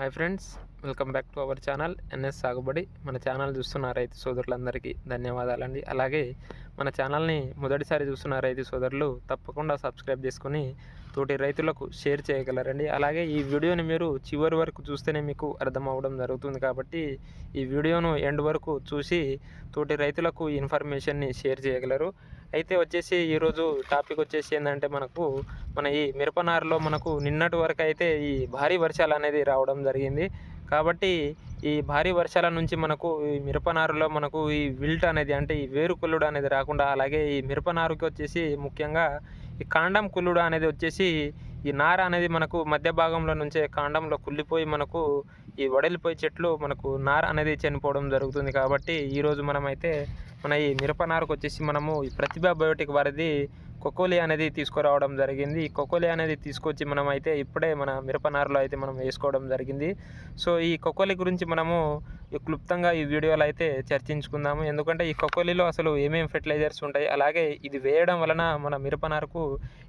Hi friends welcome back to our channel NS Sagubadi మన channel చూస్తున్న రైతు సోదరులందరికీ ధన్యవాదాలండి. అలాగే మన ఛానల్ని మొదటిసారి చూస్తున్న రైతు సోదరులు తప్పకుండా సబ్స్క్రైబ్ చేసుకుని తోటి రైతులకు షేర్ చేయగలరండి. అలాగే ఈ వీడియోని మీరు చివరి వరకు చూస్తేనే మీకు అర్థం అవ్వడం జరుగుతుంది కాబట్టి ఈ వీడియోను ఎండ్ వరకు చూసి తోటి రైతులకు ఇన్ఫర్మేషన్ని షేర్ చేయగలరు. అయితే వచ్చేసి ఈరోజు టాపిక్ వచ్చేసి ఏంటంటే మనకు మన ఈ మిరపనారులో మనకు నిన్నటి వరకు అయితే ఈ భారీ వర్షాలు అనేది రావడం జరిగింది. కాబట్టి ఈ భారీ వర్షాల నుంచి మనకు ఈ మిరపనారులో మనకు ఈ విల్ట్ అనేది అంటే ఈ వేరు కుల్లుడు అనేది రాకుండా అలాగే ఈ మిరపనారుకి వచ్చేసి ముఖ్యంగా ఈ కాండం కుల్లుడు అనేది వచ్చేసి ఈ నార అనేది మనకు మధ్య భాగంలో నుంచే కాండంలో కుళ్ళిపోయి మనకు ఈ వడలిపోయి చెట్లు మనకు నార అనేది చనిపోవడం జరుగుతుంది. కాబట్టి ఈరోజు మనమైతే మన ఈ మిరపనారుకు వచ్చేసి మనము ఈ ప్రతిభ బయోటిక్ వారిది కొకోలి అనేది తీసుకురావడం జరిగింది. ఈ కొకోలి అనేది తీసుకొచ్చి మనం అయితే ఇప్పుడే మన మిరపనారులో అయితే మనం వేసుకోవడం జరిగింది. సో ఈ కొకోలి గురించి మనము క్లుప్తంగా ఈ వీడియోలో అయితే చర్చించుకుందాము. ఎందుకంటే ఈ కొకోలిలో అసలు ఏమేమి ఫెర్టిలైజర్స్ ఉంటాయి అలాగే ఇది వేయడం వలన మన మిరపనారుకు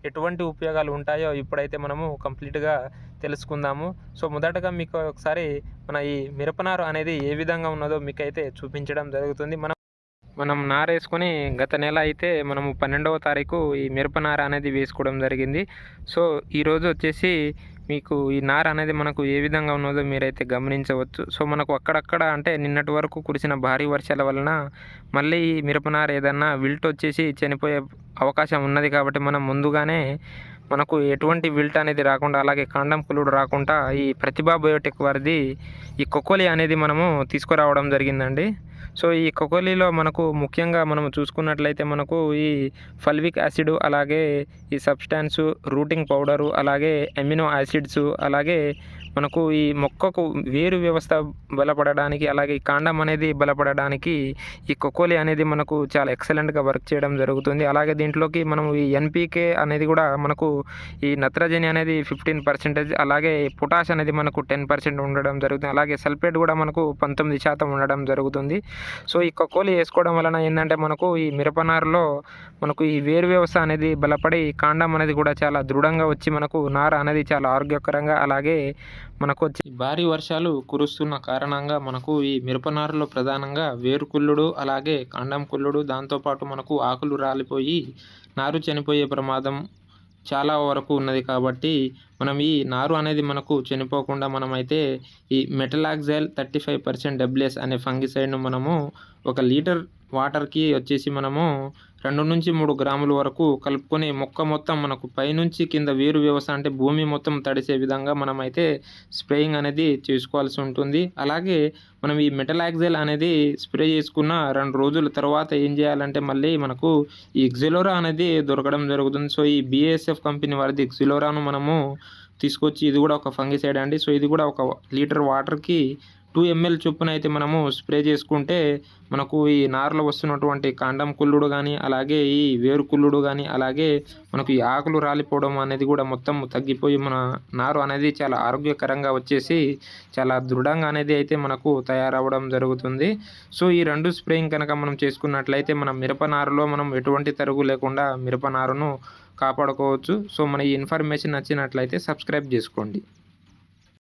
ఎటువంటి ఉపయోగాలు ఉంటాయో ఇప్పుడైతే మనము కంప్లీట్గా తెలుసుకుందాము. సో మొదటగా మీకు ఒకసారి మన ఈ మిరపనారు అనేది ఏ విధంగా ఉన్నదో మీకైతే చూపించడం జరుగుతుంది. మనం మనం నార వేసుకొని గత నెల అయితే మనము పన్నెండవ తారీఖు ఈ మిరప నార అనేది వేసుకోవడం జరిగింది. సో ఈరోజు వచ్చేసి మీకు ఈ నార అనేది మనకు ఏ విధంగా ఉన్నదో మీరైతే గమనించవచ్చు. సో మనకు అక్కడక్కడ అంటే నిన్నటి వరకు కురిసిన భారీ వర్షాల వలన మళ్ళీ ఈ మిరపనార ఏదన్నా విల్ట్ వచ్చేసి చనిపోయే అవకాశం ఉన్నది కాబట్టి మనం ముందుగానే మనకు ఎటువంటి విల్ట్ అనేది రాకుండా అలాగే కాండం కులుడు రాకుండా ఈ ప్రతిభా బయోటెక్ వారిది ఈ కొకోలి అనేది మనము తీసుకురావడం జరిగిందండి. సో ఈ కొకోలీలో మనకు ముఖ్యంగా మనం చూసుకున్నట్లయితే మనకు ఈ ఫల్విక్ యాసిడ్ అలాగే ఈ సబ్స్టాన్స్ రూటింగ్ పౌడరు అలాగే ఎమినో యాసిడ్స్ అలాగే మనకు ఈ మొక్కకు వేరు వ్యవస్థ బలపడడానికి అలాగే ఈ కాండం అనేది బలపడడానికి ఈ కొకోలి అనేది మనకు చాలా ఎక్సలెంట్గా వర్క్ చేయడం జరుగుతుంది. అలాగే దీంట్లోకి మనం ఈ ఎన్పీకే అనేది కూడా మనకు ఈ నత్రజని అనేది ఫిఫ్టీన్ పర్సెంటేజ్ అలాగే పొటాష్ అనేది మనకు టెన్ పర్సెంట్ ఉండడం జరుగుతుంది. అలాగే సల్ఫేట్ కూడా మనకు పంతొమ్మిది శాతం ఉండడం జరుగుతుంది. సో ఈ కొకోలి వేసుకోవడం వలన ఏంటంటే మనకు ఈ మిరపనారులో మనకు ఈ వేరు వ్యవస్థ అనేది బలపడి కాండం అనేది కూడా చాలా దృఢంగా వచ్చి మనకు నార అనేది చాలా ఆరోగ్యకరంగా అలాగే మనకు భారీ వర్షాలు కురుస్తున్న కారణంగా మనకు ఈ మిరపనారులో ప్రధానంగా వేరుకుళ్ళుడు అలాగే కాండం కుళ్ళుడు దాంతోపాటు మనకు ఆకులు రాలిపోయి నారు చనిపోయే ప్రమాదం చాలా వరకు ఉన్నది కాబట్టి మనం ఈ నారు అనేది మనకు చనిపోకుండా మనమైతే ఈ metalaxyl thirty five percent WS అనే ఫంగిసైడ్ను మనము ఒక లీటర్ వాటర్కి వచ్చేసి మనము రెండు నుంచి మూడు గ్రాముల వరకు కలుపుకొని మొక్క మొత్తం మనకు పైనుంచి కింద వేరు వ్యవస్థ అంటే భూమి మొత్తం తడిసే విధంగా మనమైతే స్ప్రేయింగ్ అనేది చేసుకోవాల్సి ఉంటుంది. అలాగే మనం ఈ మెటల్ మెటలాక్జైల్ అనేది స్ప్రే చేసుకున్న రెండు రోజుల తర్వాత ఏం చేయాలంటే మళ్ళీ మనకు ఈ ఎగ్జిలోరా అనేది దొరకడం జరుగుతుంది. సో ఈ బీఎస్ఎఫ్ కంపెనీ వారిది ఎగ్జిలోరాను మనము తీసుకొచ్చి ఇది కూడా ఒక ఫంగిసైడ్ అండి. సో ఇది కూడా ఒక లీటర్ వాటర్కి టూ ఎంఎల్ చొప్పున అయితే మనము స్ప్రే చేసుకుంటే మనకు ఈ నారులో వస్తున్నటువంటి కాండం కుళ్ళుడు కానీ అలాగే ఈ వేరు కుళ్ళుడు కానీ అలాగే మనకు ఈ ఆకులు రాలిపోవడం అనేది కూడా మొత్తం తగ్గిపోయి మన నారు అనేది చాలా ఆరోగ్యకరంగా వచ్చేసి చాలా దృఢంగా అనేది అయితే మనకు తయారవ్వడం జరుగుతుంది. సో ఈ రెండు స్ప్రేయింగ్ కనుక మనం చేసుకున్నట్లయితే మన మిరప నారులో మనం ఎటువంటి తరుగు లేకుండా మిరప నారును కాపాడుకోవచ్చు. సో మన ఈ ఇన్ఫర్మేషన్ నచ్చినట్లయితే సబ్స్క్రైబ్ చేసుకోండి.